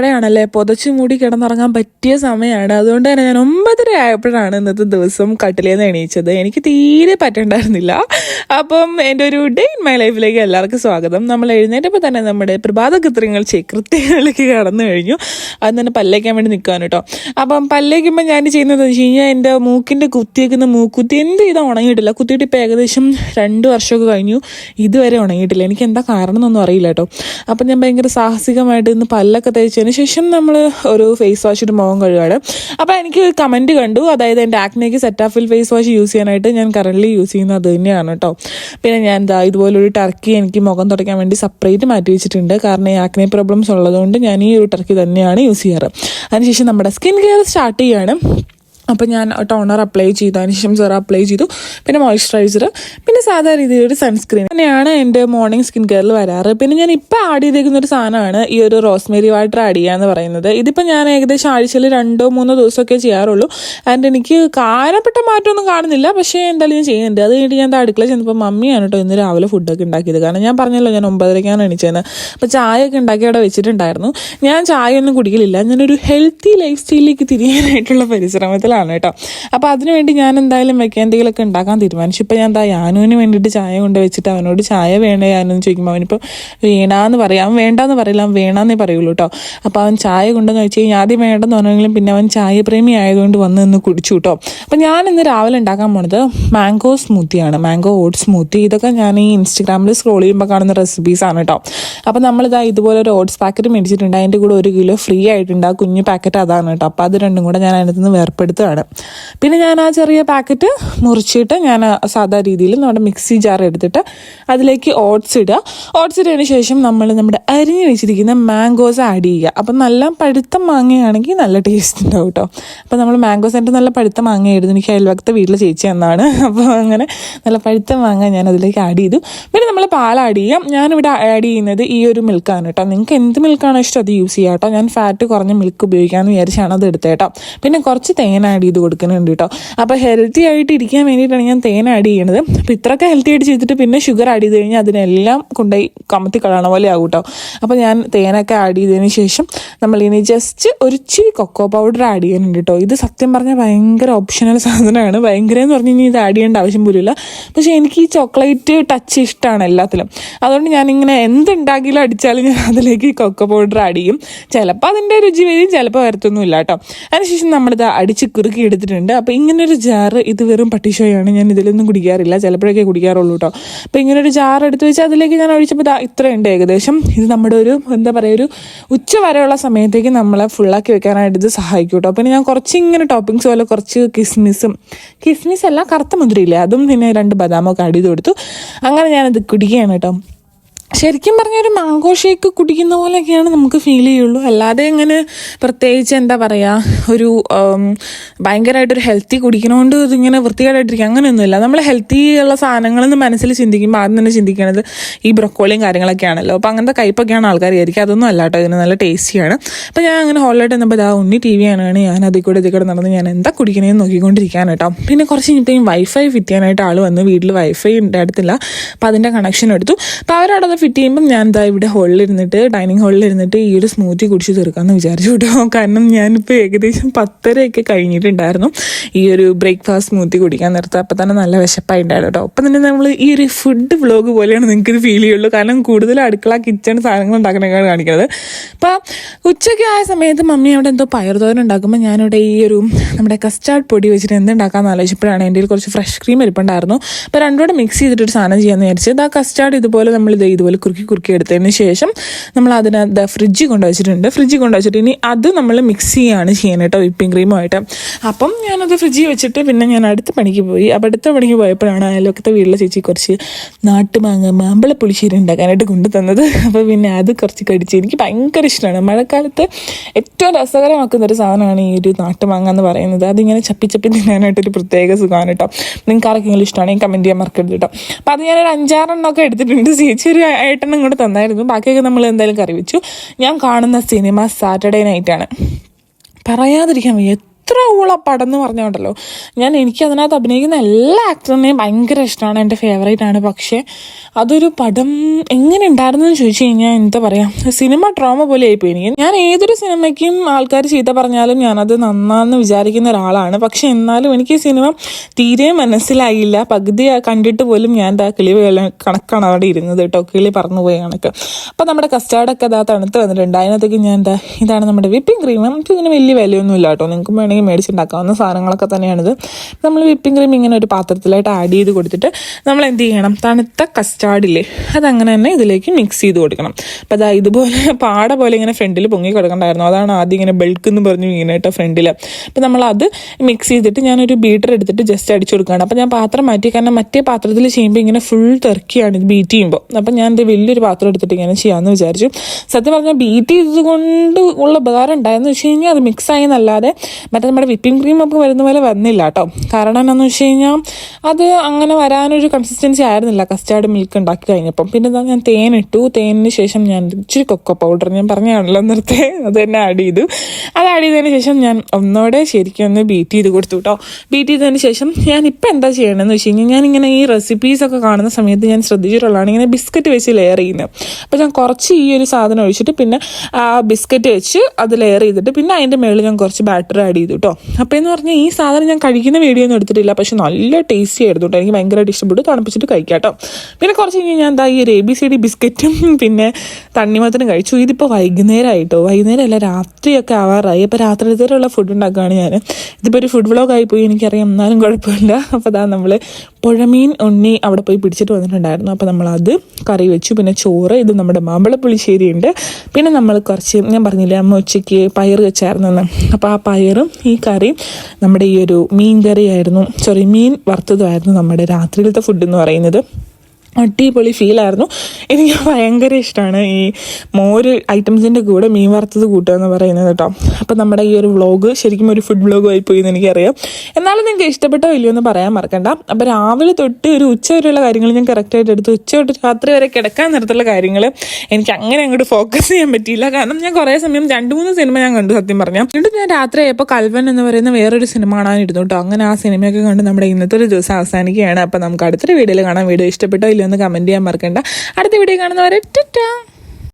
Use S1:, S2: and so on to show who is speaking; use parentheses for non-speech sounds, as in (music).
S1: മഴയാണല്ലേ? പുതച്ചു മൂടി കിടന്നുറങ്ങാൻ പറ്റിയ സമയമാണ്. അതുകൊണ്ട് തന്നെ ഞാൻ ഒമ്പതര ആയപ്പോഴാണ് ഇന്നത്തെ ദിവസം കട്ടിലേന്ന് എണീച്ചത്. എനിക്ക് തീരെ പറ്റണ്ടായിരുന്നില്ല. അപ്പം എന്റെ ഒരു ഡേ ഇൻ മൈ ലൈഫിലേക്ക് എല്ലാവർക്കും സ്വാഗതം. നമ്മൾ എഴുന്നേറ്റപ്പോൾ തന്നെ നമ്മുടെ പ്രഭാത കൃത്യങ്ങൾ കൃത്യങ്ങളിലേക്ക് കടന്നു കഴിഞ്ഞു. അത് തന്നെ പല്ലേക്കാൻ വേണ്ടി നിൽക്കാൻ കേട്ടോ. അപ്പം പല്ലേക്കുമ്പോൾ ഞാൻ ചെയ്യുന്നത് വെച്ച് കഴിഞ്ഞാൽ എന്റെ മൂക്കിന്റെ കുത്തിയേക്കുന്ന മൂക്കുത്തി എന്ത് ചെയ്താൽ ഉണങ്ങിയിട്ടില്ല. കുത്തിയിട്ട് ഇപ്പോൾ ഏകദേശം രണ്ട് വർഷമൊക്കെ കഴിഞ്ഞു. ഇതുവരെ ഉണങ്ങിയിട്ടില്ല. എനിക്ക് എന്താ കാരണം എന്നൊന്നും അറിയില്ല കേട്ടോ. അപ്പം ഞാൻ ഭയങ്കര സാഹസികമായിട്ട് ഇന്ന് പല്ലൊക്കെ തേച്ചതിന് ശേഷം നമ്മൾ ഒരു ഫേസ് വാഷിട്ട് മുഖം കഴുകാണ്. അപ്പോൾ എനിക്ക് കമന്റ് കണ്ടു. അതായത് എന്റെ ആക്നേക്ക് സെറ്റാഫിൽ ഫേസ് വാഷ് യൂസ് ചെയ്യാനായിട്ട് ഞാൻ കറന്റ് യൂസ് ചെയ്യുന്നത് അത് തന്നെയാണ് കേട്ടോ പിന്നെ ഞാൻ എന്താ ഇതുപോലൊരു ടർക്കി എനിക്ക് മുഖം തുടയ്ക്കാൻ വേണ്ടി സെപ്പറേറ്റ് മാറ്റി വെച്ചിട്ടുണ്ട്. കാരണം ഈ ആക്നെ പ്രോബ്ലംസ് ഉള്ളതുകൊണ്ട് ഞാൻ ഈ ഒരു ടർക്കി തന്നെയാണ് യൂസ് ചെയ്യാറ്. അതിനുശേഷം നമ്മുടെ സ്കിൻ കെയർ സ്റ്റാർട്ട് ചെയ്യാണ്. അപ്പോൾ ഞാൻ ടോണർ അപ്ലൈ ചെയ്തു അതിനുശേഷം സെറ അപ്ലൈ ചെയ്തു. പിന്നെ മോയ്സ്ചറൈസർ പിന്നെ സാധാ രീതിയിലൊരു സൺസ്ക്രീൻ തന്നെയാണ് എന്റെ മോർണിംഗ് സ്കിൻ കെയറിൽ വരാറ്. പിന്നെ ഞാൻ ഇപ്പോൾ ആഡ് ചെയ്തേക്കുന്ന ഒരു സാധനമാണ് ഈ ഒരു റോസ്മേരി വാട്ടർ ആഡ് ചെയ്യുക എന്ന് പറയുന്നത്. ഇതിപ്പോൾ ഞാൻ ഏകദേശം ആഴ്ചയിൽ രണ്ടോ മൂന്നോ ദിവസമൊക്കെ ചെയ്യാറുള്ളൂ. ആൻഡ് എനിക്ക് കാരപ്പെട്ട മാറ്റമൊന്നും കാണുന്നില്ല. പക്ഷേ എന്തായാലും ഞാൻ ചെയ്യുന്നുണ്ട്. അത് കഴിഞ്ഞിട്ട് ഞാൻ അടുക്കള ചെന്നപ്പോൾ മമ്മിയാണ് കേട്ടോ ഇന്ന് രാവിലെ ഫുഡൊക്കെ ഉണ്ടാക്കിയത്. കാരണം ഞാൻ പറഞ്ഞല്ലോ ഞാൻ ഒമ്പതരയ്ക്കാണ് എണീച്ചത് അപ്പോൾ ചായയൊക്കെ ഉണ്ടാക്കി അവിടെ വെച്ചിട്ടുണ്ടായിരുന്നു. ഞാൻ ചായ ഒന്നും കുടിക്കലില്ല. ഞാനൊരു ഹെൽത്തി ലൈഫ് സ്റ്റൈലിലേക്ക് തിരിയാനായിട്ടുള്ള പരിശ്രമത്തിലാണ്. കേട്ടോ. അപ്പോൾ അതിനുവേണ്ടി ഞാൻ എന്തായാലും വെക്കാൻ എന്തെങ്കിലുമൊക്കെ ഉണ്ടാക്കാൻ തീരുമാനിച്ചു. ഇപ്പോൾ ഞാൻ എന്താ യാനുവിന് വേണ്ടിയിട്ട് ചായ കൊണ്ട് വെച്ചിട്ട് അവനോട് ചായ വേണേ യാനെന്ന് ചോദിക്കുമ്പോൾ അവനിപ്പോൾ വേണ്ടാന്ന് പറയാം. അവൻ വേണ്ടാന്ന് പറയില്ല അവൻ വേണമെന്നേ പറയുള്ളൂ കേട്ടോ അപ്പോൾ അവൻ ചായ കൊണ്ടെന്ന് വെച്ച് കഴിഞ്ഞാൽ ആദ്യം വേണ്ടെന്ന് പറഞ്ഞെങ്കിലും പിന്നെ അവൻ ചായ പ്രേമി ആയതുകൊണ്ട് വന്ന് നിന്ന് കുടിച്ചു കേട്ടോ അപ്പോൾ ഞാൻ ഇന്ന് രാവിലെ ഉണ്ടാക്കാൻ പോണത് മാംഗോ സ്മൂത്തിയാണ് മാംഗോ ഓട്സ് സ്മൂത്തി. ഇതൊക്കെ ഞാൻ ഈ ഇൻസ്റ്റഗ്രാമിൽ സ്ക്രോൾ ചെയ്യുമ്പോൾ കാണുന്ന റെസിപ്പീസ് ആണ് കേട്ടോ അപ്പോൾ നമ്മളിതാ ഇതുപോലെ ഒരു ഓട്സ് പാക്കറ്റ് മേടിച്ചിട്ടുണ്ട്. അതിന്റെ കൂടെ ഒരു കിലോ ഫ്രീ ആയിട്ടുണ്ട്. ആ കുഞ്ഞു പാക്കറ്റ് അതാണ് കേട്ടോ അപ്പോൾ അത് രണ്ടും കൂടെ ഞാൻ അതിനകത്ത് നിന്ന് വേർപ്പെടുത്തുകയാണ്. പിന്നെ ഞാൻ ആ ചെറിയ പാക്കറ്റ് മുറിച്ചിട്ട് ഞാൻ സാധാ രീതിയിൽ നമ്മുടെ മിക്സി ജാർ എടുത്തിട്ട് അതിലേക്ക് ഓട്സ് ഇടുക. ഓട്സ് ഇട്ടതിന് ശേഷം നമ്മൾ നമ്മുടെ അരിഞ്ഞ് വെച്ചിരിക്കുന്ന മാംഗോസ് ആഡ് ചെയ്യുക. അപ്പം നല്ല പഴുത്ത മാങ്ങയാണെങ്കിൽ നല്ല ടേസ്റ്റ് ഉണ്ടാവും കേട്ടോ അപ്പം നമ്മൾ മാംഗോസ് ആയിട്ട് നല്ല പഴുത്ത മാങ്ങയായിരുന്നു. എനിക്ക് അയൽവക്കത്തെ വീട്ടിൽ ചേച്ചി എന്നാണ് അപ്പോൾ അങ്ങനെ നല്ല പഴുത്ത മാങ്ങ ഞാൻ അതിലേക്ക് ആഡ് ചെയ്തു. പിന്നെ നമ്മൾ പാൽ ആഡ് ചെയ്യാം. ഞാനിവിടെ ആഡ് ചെയ്യുന്നത് ഈ ഒരു മിൽക്കാണ് കേട്ടോ നിങ്ങൾക്ക് എന്ത് മിൽക്കാണോ ഇഷ്ടം അത് യൂസ് ചെയ്യാം കേട്ടോ ഞാൻ ഫാറ്റ് കുറഞ്ഞ മിൽക്ക് ഉപയോഗിക്കാമെന്ന് വിചാരിച്ചാണ് അത് എടുത്തേട്ടോ പിന്നെ കുറച്ച് തേൻ ആഡ് ചെയ്ത് കൊടുക്കുന്നുണ്ട് കേട്ടോ അപ്പോൾ ഹെൽത്തി ആയിട്ട് ഇരിക്കാൻ വേണ്ടിയിട്ടാണ് ഞാൻ തേൻ ആഡ് ചെയ്യുന്നത് അപ്പോൾ ഇത്രയൊക്കെ ഹെൽത്തി ആയിട്ട് ചെയ്തിട്ട് പിന്നെ ഷുഗർ ആഡ് ചെയ്ത് കഴിഞ്ഞാൽ അതിനെല്ലാം കൊണ്ടുപോയി കമത്തി കളയണ പോലെ ആകും കേട്ടോ അപ്പോൾ ഞാൻ തേനൊക്കെ ആഡ് ചെയ്തതിന് ശേഷം നമ്മളിനി ജസ്റ്റ് ഒരു ഇച്ചിരി കൊക്കോ പൗഡർ ആഡ് ചെയ്യുന്നുണ്ട് കേട്ടോ ഇത് സത്യം പറഞ്ഞാൽ ഭയങ്കര ഓപ്ഷണൽ സാധനമാണ്. ഭയങ്കര എന്ന് പറഞ്ഞു കഴിഞ്ഞാൽ ഇത് ആഡ് ചെയ്യേണ്ട ആവശ്യം പോലുമില്ല. പക്ഷേ എനിക്ക് ഈ ചോക്ലേറ്റ് ടച്ച് ഇഷ്ടമാണ് എല്ലാത്തിലും. അതുകൊണ്ട് ഞാനിങ്ങനെ എന്തുണ്ടാക്കിയാലും അടിച്ചാലും ഞാൻ അതിലേക്ക് കൊക്കോ പൗഡർ ആഡ് ചെയ്യും. ചിലപ്പോൾ അതിന്റെ രുചി വരും ചിലപ്പോൾ വരത്തൊന്നുമില്ല കേട്ടോ. അതിനുശേഷം നമ്മളിത് അടിച്ച് കുറുക്കി എടുത്തിട്ടുണ്ട്. അപ്പോൾ ഇങ്ങനൊരു ജാറ് ഇത് വെറും പട്ടിഷോയാണ്. ഞാൻ ഇതിലൊന്നും കുടിക്കാറില്ല. ചിലപ്പോഴൊക്കെ കുടിക്കാറുള്ളൂ കേട്ടോ അപ്പോൾ ഇങ്ങനൊരു ജാർ എടുത്ത് വെച്ച് അതിലേക്ക് ഞാൻ ഒഴിച്ചപ്പോൾ ഇതാ ഇത്രയുണ്ട് ഏകദേശം. ഇത് നമ്മുടെ ഒരു എന്താ പറയുക ഒരു ഉച്ച വരെയുള്ള സമയത്തേക്ക് നമ്മളെ ഫുള്ളാക്കി വെക്കാനായിട്ട് ഇത് സഹായിക്കും കേട്ടോ പിന്നെ ഞാൻ കുറച്ച് ഇങ്ങനെ ടോപ്പിങ്സ് പോലെ കുറച്ച് കിസ്മിസും കിസ്മിസ് അല്ല കറുത്ത മുന്തിരിയില്ലേ അതും പിന്നെ രണ്ട് ബദാമൊക്കെ അടി കൊടുത്തു അങ്ങനെ ഞാനത് കുടിക്കുകയാണ് കേട്ടോ ശരിക്കും പറഞ്ഞാൽ ഒരു മാംഗോ ഷേക്ക് കുടിക്കുന്ന പോലെയൊക്കെയാണ് നമുക്ക് ഫീൽ ചെയ്യുള്ളൂ. അല്ലാതെ ഇങ്ങനെ പ്രത്യേകിച്ച് എന്താ പറയുക ഒരു ഭയങ്കരമായിട്ടൊരു ഹെൽത്തി കുടിക്കണോണ്ട് ഇതിങ്ങനെ വൃത്തികേടായിട്ടിരിക്കുക അങ്ങനെയൊന്നുമില്ല. നമ്മൾ ഹെൽത്തി ഉള്ള സാധനങ്ങളെന്ന് മനസ്സിൽ ചിന്തിക്കുമ്പോൾ ആദ്യം തന്നെ ചിന്തിക്കണത് ഈ ബ്രൊക്കോളിയും കാര്യങ്ങളൊക്കെയാണല്ലോ. അപ്പോൾ അങ്ങനത്തെ കയ്പൊക്കെയാണ് ആൾക്കാർ വിചാരിക്കുക. അതൊന്നും അല്ല കേട്ടോ ഇതിന് നല്ല ടേസ്റ്റിയാണ്. അപ്പോൾ ഞാൻ അങ്ങനെ ഹോളിലായിട്ട് എന്നപ്പോൾ ഇതാ ഉണ്ണി ടി വി ആണ് ഞാൻ അതിൽ കൂടെ ഇതിൽ കൂടെ നടന്ന് ഞാൻ എന്താ കുടിക്കണേന്ന് നോക്കിക്കൊണ്ടിരിക്കാൻ കേട്ടോ. പിന്നെ കുറച്ച് കഴിഞ്ഞപ്പോഴത്തേക്കും വൈഫൈ ഫിറ്റ് ചെയ്യാനായിട്ട് ആൾ വന്ന് വീട്ടിൽ വൈഫൈ ഉണ്ടായിട്ടില്ല അപ്പോൾ അതിന്റെ കണക്ഷൻ എടുത്തു. അപ്പോൾ അവരവിടെ ഫിറ്റ് ചെയ്യുമ്പോൾ ഞാൻ എന്താ ഇവിടെ ഹോളിൽ ഇരുന്നിട്ട് ഡൈനിങ് ഹോളിൽ ഇരുന്നിട്ട് ഈ ഒരു സ്മൂത്തി കുടിച്ച് തീർക്കാമെന്ന് വിചാരിച്ചു കേട്ടോ (laughs) കാരണം ഞാനിപ്പോൾ ഏകദേശം പത്തരയൊക്കെ കഴിഞ്ഞിട്ടുണ്ടായിരുന്നു ഈ ഒരു ബ്രേക്ക്ഫാസ്റ്റ് സ്മൂത്തി കുടിക്കാൻ നേരത്തെ. അപ്പോൾ തന്നെ നല്ല വിശപ്പായിട്ടുണ്ടായിരുന്നു കേട്ടോ അപ്പം തന്നെ നമ്മൾ ഈ ഒരു ഫുഡ് വ്ലോഗ് പോലെയാണ് നിങ്ങൾക്ക് ഫീൽ ചെയ്യുള്ളൂ. കാരണം കൂടുതൽ അടുക്കള കിച്ചൺ സാധനങ്ങൾ ഉണ്ടാക്കണൊക്കെയാണ് കാണിക്കുന്നത് അപ്പോൾ ഉച്ചയ്ക്ക് ആയ സമയത്ത് മമ്മി അവിടെ എന്തോ പയർതോരൻ ഉണ്ടാക്കുമ്പോൾ ഞാനിവിടെ ഈ ഒരു നമ്മുടെ കസ്റ്റാർഡ് പൊടി വെച്ചിട്ട് എന്തുണ്ടാക്കാമെന്ന് ആലോചിച്ചപ്പോഴാണ് എന്റെ കുറച്ച് ഫ്രഷ് ക്രീം ഇരിപ്പുണ്ടായിരുന്നു അപ്പോൾ രണ്ടുകൂടെ മിക്സ് ചെയ്തിട്ടൊരു സാധനം ചെയ്യാമെന്ന് വിചാരിച്ചത് ആ കസ്റ്റാർഡ് ഇതുപോലെ നമ്മൾ ഇത് ഇതുപോലെ കുറുക്കി കുറുക്കി എടുത്തതിന് ശേഷം നമ്മൾ അതിനകത്ത് ഫ്രിഡ്ജിൽ ഫ്രിഡ്ജ് ഫ്രിഡ്ജിൽ കൊണ്ടുവച്ചിട്ട് ഇനി അത് നമ്മൾ മിക്സ് ചെയ്യുകയാണ് ചെയ്യുന്നത് കേട്ടോ വിപ്പിംഗ് ക്രീമുമായിട്ട്. അപ്പം ഞാനത് ഫ്രിഡ്ജിൽ വെച്ചിട്ട് പിന്നെ ഞാൻ അടുത്ത പണിക്ക് പോയി. അപ്പം അടുത്ത പണിക്ക് പോയപ്പോഴാണ് അയൽവക്കത്തെ വീട്ടിലെ ചേച്ചി കുറച്ച് നാട്ടുമാങ്ങ മാമ്പഴ പുളിശ്ശേരി ഉണ്ടാക്കാനായിട്ട് കൊണ്ടുതന്നത് അപ്പോൾ പിന്നെ അത് കുറച്ച് കടിച്ച് എനിക്ക് ഭയങ്കര ഇഷ്ടമാണ്. മഴക്കാലത്ത് ഏറ്റവും രസകരമാക്കുന്ന ഒരു സാധനമാണ് ഈ ഒരു നാട്ടുമാങ്ങ എന്ന് പറയുന്നത്. അതിങ്ങനെ ചപ്പി ചപ്പി തിന്നാനായിട്ടൊരു പ്രത്യേക സുഖമാണ് കേട്ടോ. നിങ്ങൾക്ക് ആർക്കെങ്കിലും ഇഷ്ടമാണെങ്കിൽ കമന്റ് ചെയ്യാൻ മറക്കരുത് കേട്ടോ. അപ്പോൾ അത് ഞാനൊരു അഞ്ചാറെണ്ണമൊക്കെ എടുത്തിട്ടുണ്ട്. ചേച്ചി ഒരു ഏട്ടെണ്ണം കൂടെ തന്നായിരുന്നു. ബാക്കിയൊക്കെ നമ്മൾ എന്തായാലും കറി വെച്ചു. ഞാൻ കാണുന്ന സിനിമ സാറ്റർഡേ നൈറ്റാണ്. പറയാതിരിക്കാൻ വയ്യ. ഇത്ര ഊള പടം എന്ന് പറഞ്ഞുകൊണ്ടല്ലോ. ഞാൻ എനിക്ക് അതിനകത്ത് അഭിനയിക്കുന്ന എല്ലാ ആക്ടറിനെയും ഭയങ്കര ഇഷ്ടമാണ്. എന്റെ ഫേവറേറ്റ് ആണ്. പക്ഷേ അതൊരു പടം എങ്ങനെ ഉണ്ടായിരുന്നു എന്ന് ചോദിച്ചു കഴിഞ്ഞാൽ എന്താ പറയുക സിനിമ ഡ്രാമ പോലെ ആയിപ്പോയി. എനിക്ക് ഞാൻ ഏതൊരു സിനിമയ്ക്കും ആൾക്കാർ ചീത്ത പറഞ്ഞാലും ഞാനത് നന്നാന്ന് വിചാരിക്കുന്ന ഒരാളാണ്. പക്ഷെ എന്നാലും എനിക്ക് ഈ സിനിമ തീരെ മനസ്സിലായില്ല. പകുതി കണ്ടിട്ട് പോലും ഞാൻ ആ കിളി കണക്കാണ് അവിടെ ഇരുന്നത് കേട്ടോ. കിളി പറന്നുപോയ കണക്ക്. അപ്പോൾ നമ്മുടെ കസ്റ്റാർഡൊക്കെ അതാ തണുത്ത് വന്നിട്ടുണ്ട്. അതിനകത്തേക്ക് ഞാൻ എന്താ ഇതാണ് നമ്മുടെ വിപ്പിംഗ് ക്രീം. നമുക്ക് ഇതിന് വലിയ വിലയൊന്നും ഇല്ല കേട്ടോ. നിങ്ങൾക്ക് വേണമെങ്കിൽ മേടിച്ചുണ്ടാക്കാവുന്ന സാധനങ്ങളൊക്കെ തന്നെയാണിത്. നമ്മൾ വിപ്പിംഗ് ക്രീം ഇങ്ങനെ ഒരു പാത്രത്തിലായിട്ട് ആഡ് ചെയ്ത് കൊടുത്തിട്ട് നമ്മൾ എന്ത് ചെയ്യണം? തണുത്ത കസ്റ്റാർഡില്ലേ അതങ്ങനെ തന്നെ ഇതിലേക്ക് മിക്സ് ചെയ്ത് കൊടുക്കണം. അപ്പോൾ അതാ ഇതുപോലെ പാട പോലെ ഇങ്ങനെ ഫ്രണ്ടിൽ പൊങ്ങി കൊടുക്കണ്ടായിരുന്നു. അതാണ് ആദ്യം ഇങ്ങനെ ബൾക്ക് എന്ന് പറഞ്ഞു ഇങ്ങനെ കേട്ടോ ഫ്രണ്ടിൽ നമ്മൾ അത് മിക്സ് ചെയ്തിട്ട് ഞാനൊരു ബീറ്റർ എടുത്തിട്ട് ജസ്റ്റ് അടിച്ചു കൊടുക്കുകയാണ്. അപ്പോൾ ഞാൻ പാത്രം മാറ്റി കാരണം മറ്റേ പാത്രത്തിൽ ചെയ്യുമ്പോൾ ഇങ്ങനെ ഫുൾ തിറക്കിയാണ് ഇത് ബീറ്റ് ചെയ്യുമ്പോൾ അപ്പം ഞാൻ ഇത് വലിയൊരു പാത്രം എടുത്തിട്ട് ഇങ്ങനെ ചെയ്യാമെന്ന് വിചാരിച്ചു. സത്യം പറഞ്ഞാൽ ബീറ്റ് ചെയ്തത് കൊണ്ട് ഉള്ള ഉപകാരം ഉണ്ടായെന്ന് വെച്ച് കഴിഞ്ഞാൽ അത് മിക്സ് ആയി എന്നല്ലാതെ മറ്റേ നമ്മുടെ വിപ്പിംഗ് ക്രീം ഒക്കെ വരുന്ന പോലെ വന്നില്ല കേട്ടോ കാരണം എന്താണെന്ന് വെച്ച് കഴിഞ്ഞാൽ അത് അങ്ങനെ വരാനൊരു കൺസിസ്റ്റൻസി ആയിരുന്നില്ല. കസ്റ്റാർഡ് മിൽക്ക് ഉണ്ടാക്കി കഴിഞ്ഞപ്പം. പിന്നെ എന്താ ഞാൻ തേൻ ഇട്ടു. തേനിന് ശേഷം ഞാൻ ഇച്ചിരി കൊക്കോ പൗഡർ ഞാൻ പറഞ്ഞാണല്ലോ നിർത്തേ അത് തന്നെ ആഡ് ചെയ്തു. അത് ആഡ് ചെയ്തതിന് ശേഷം ഞാൻ ഒന്നോടെ ശരിക്കും ഒന്ന് ബീറ്റ് ചെയ്ത് കൊടുത്തു കേട്ടോ ബീറ്റ് ചെയ്തതിന് ശേഷം ഞാൻ ഇപ്പം എന്താ ചെയ്യണമെന്ന് വെച്ച് കഴിഞ്ഞാൽ ഞാൻ ഇങ്ങനെ ഈ റെസിപ്പീസ് ഒക്കെ കാണുന്ന സമയത്ത് ഞാൻ ശ്രദ്ധിച്ചിട്ടുള്ളതാണ്. ഇങ്ങനെ ബിസ്ക്കറ്റ് വെച്ച് ലെയർ ചെയ്യുന്നത് അപ്പോൾ ഞാൻ കുറച്ച് ഈ ഒരു സാധനം ഒഴിച്ചിട്ട് പിന്നെ ആ ബിസ്ക്കറ്റ് വെച്ച് അത് ലെയർ ചെയ്തിട്ട് പിന്നെ അതിന്റെ മുകളിൽ ഞാൻ കുറച്ച് ബാറ്റർ ആഡ് ചെയ്തു കേട്ടോ. അപ്പോൾ എന്ന് പറഞ്ഞാൽ ഈ സാധനം ഞാൻ കഴിക്കുന്ന വീഡിയോ ഒന്നും എടുത്തിട്ടില്ല. പക്ഷെ നല്ല ടേസ്റ്റി ആയിരുന്നു കേട്ടോ എനിക്ക് ഭയങ്കരമായിട്ട് ഇഷ്ടപ്പെട്ടു. തണുപ്പിച്ചിട്ട് കഴിക്കാം കേട്ടോ പിന്നെ കുറച്ച് കഴിഞ്ഞ് ഞാൻ എന്താ ഈ ഒരു എ ബി സി ഡി ബിസ്ക്കറ്റും പിന്നെ തണ്ണിമത്തനും കഴിച്ചു. ഇതിപ്പോൾ വൈകുന്നേരമായിട്ടോ വൈകുന്നേരം അല്ല രാത്രിയൊക്കെ ആവാറായി. അപ്പോൾ രാത്രിത്തേക്കുള്ള ഫുഡ് ഉണ്ടാക്കുകയാണ് ഞാൻ ഇതിപ്പോൾ ഒരു ഫുഡ് വ്ളോഗായി പോയി എനിക്കറിയാം. എന്നാലും കുഴപ്പമില്ല. അപ്പോൾ അതാ നമ്മൾ പുഴമീൻ ഉണ്ണി അവിടെ പോയി പിടിച്ചിട്ട് വന്നിട്ടുണ്ടായിരുന്നു. അപ്പോൾ നമ്മളത് കറി വെച്ചു. പിന്നെ ചോറ് ഇത് നമ്മുടെ മാമ്പളപ്പുളിശ്ശേരിയുണ്ട് പിന്നെ നമ്മൾ കുറച്ച് ഞാൻ പറഞ്ഞില്ലേ അമ്മ ഉച്ചയ്ക്ക് പയർ വെച്ചായിരുന്നെന്ന്. അപ്പോൾ ആ പയറും കറിയും നമ്മുടെ ഈ ഒരു മീൻ കറിയായിരുന്നു സോറി മീൻ വറുത്തതുമായിരുന്നു നമ്മുടെ രാത്രിയിലത്തെ ഫുഡ് എന്ന് പറയുന്നത്. അടിപൊളി ഫീലായിരുന്നു എനിക്ക് ഭയങ്കര ഇഷ്ടമാണ് ഈ മോര് ഐറ്റംസിന്റെ കൂടെ മീൻ വറുത്തത് കൂട്ടുക എന്ന് പറയുന്നത് കേട്ടോ. അപ്പം നമ്മുടെ ഈ ഒരു വ്ളോഗ് ശരിക്കും ഒരു ഫുഡ് വ്ളോഗ് ആയി പോയി എന്ന് എനിക്കറിയാം. എന്നാലും നിങ്ങൾക്ക് ഇഷ്ടപ്പെട്ടോ ഇല്ലയോ എന്ന് പറയാൻ മറക്കണ്ട. അപ്പോൾ രാവിലെ തൊട്ട് ഒരു ഉച്ച വരെയുള്ള കാര്യങ്ങൾ ഞാൻ കറക്റ്റായിട്ട് എടുത്തു. ഉച്ച തൊട്ട് രാത്രി വരെ കിടക്കാൻ നേരത്തുള്ള കാര്യങ്ങൾ എനിക്ക് അങ്ങനെ അങ്ങോട്ട് ഫോക്കസ് ചെയ്യാൻ പറ്റിയില്ല. കാരണം ഞാൻ കുറേ സമയം രണ്ട് മൂന്ന് സിനിമ ഞാൻ കണ്ടു സത്യം പറഞ്ഞാൽ. എന്നിട്ട് ഞാൻ രാത്രി ആയപ്പോൾ കൽവൻ എന്ന് പറയുന്ന വേറൊരു സിനിമ കാണാനിരുന്നു കേട്ടോ. അങ്ങനെ ആ സിനിമയൊക്കെ കണ്ട് നമ്മുടെ ഇന്നത്തെ ഒരു ദിവസം അവസാനിക്കുകയാണ്. അപ്പോൾ നമുക്ക് അടുത്തൊരു വീഡിയോയിൽ കാണാം. വീഡിയോ ഇഷ്ടപ്പെട്ടോ എന്ന് കമന്റ് ചെയ്യാൻ മറക്കണ്ട. അടുത്ത വീഡിയോ കാണുന്നവരെ ടാ.